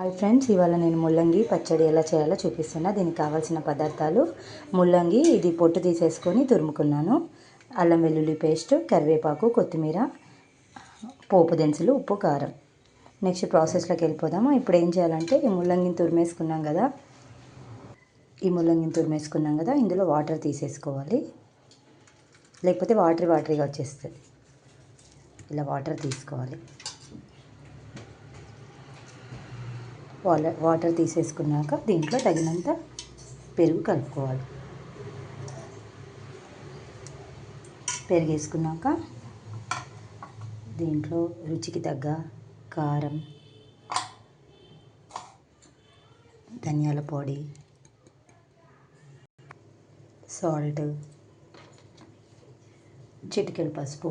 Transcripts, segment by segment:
Hi friends ఇవాళ నేను ముల్లంగి పచ్చడి ఎలా చేయాలో చూపిస్తున్నా. దీనికి కావాల్సిన పదార్థాలు ముల్లంగి ఇది పొట్టు తీసేసుకొని తురుముకున్నాను. అల్లం వెల్లుల్లి పేస్ట్ కరివేపాకు కొత్తిమీర పోపు దినుసులు ఉప్పు కారం. నెక్స్ట్ ప్రాసెస్లోకి వెళ్ళిపోదాము? ఇప్పుడు ఏం చేయాలంటే ఈ ముల్లంగిని తురిమేసుకున్నాం కదా. ఈ ముల్లంగిని తురిమేసుకున్నాం కదా ఇందులో వాటర్ తీసేసుకోవాలి. లేకపోతే వాటరీ వాటరీగా వచ్చేస్తుంది. ఇలా వాటర్ తీసుకోవాలి. వాటర్ తీసేసుకున్నాక దీంట్లో తగినంత పెరుగు కలుపుకోవాలి. పెరుగు వేసుకున్నాక దీంట్లో రుచికి తగ్గ కారం ధనియాల పొడి సాల్ట్ చిటికెడు పసుపు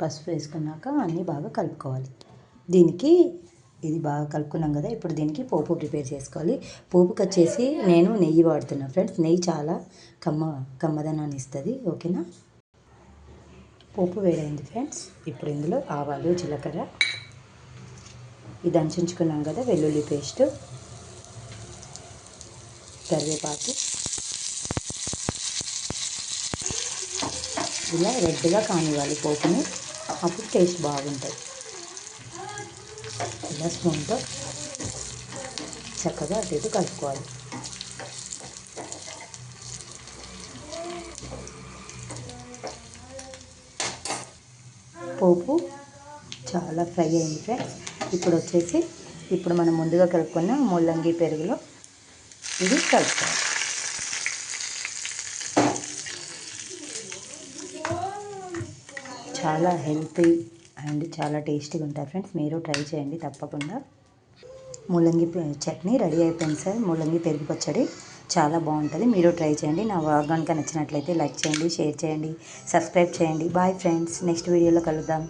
పసుపు వేసుకున్నాక అన్నీ బాగా కలుపుకోవాలి. దీనికి ఇది బాగా కలుపుకున్నాం కదా ఇప్పుడు దీనికి పోపు ప్రిపేర్ చేసుకోవాలి. పోపుకి వచ్చేసి నేను నెయ్యి వాడుతున్నాను ఫ్రెండ్స్. నెయ్యి చాలా కమ్మ కమ్మదనాన్ని ఇస్తుంది ఓకేనా? పోపు వేడైంది ఫ్రెండ్స్. ఇప్పుడు ఇందులో ఆవాలు జీలకర్ర ఇది దంచుకున్నాం కదా వెల్లుల్లి పేస్ట్ కరివేపాకు. ఇలా రెడ్గా కానివ్వాలి పోపుని. అప్పుడు టేస్ట్ బాగుంటుంది. ఇలా స్పూన్తో చక్కగా అటు ఇటు కలుపుకోవాలి. పోపు చాలా ఫ్రై అయింది ఫ్రెండ్స్. ఇప్పుడు వచ్చేసి ఇప్పుడు మనం ముందుగా కలుపుకున్న ముల్లంగి పెరుగులో ఇది కలుపుకోవాలి. చాలా హెల్తీ అండ్ చాలా టేస్టీగా ఉంటాయి ఫ్రెండ్స్. మీరు ట్రై చేయండి తప్పకుండా. ముల్లంగి చట్నీ రెడీ అయిపోయింది సార్. ముల్లంగి పెరుగు పచ్చడి చాలా బాగుంటుంది. మీరు ట్రై చేయండి. నా వ్లాగ్ కనుక నచ్చినట్లయితే లైక్ చేయండి షేర్ చేయండి సబ్స్క్రైబ్ చేయండి. Bye friends. నెక్స్ట్ వీడియోలో కలుద్దాం.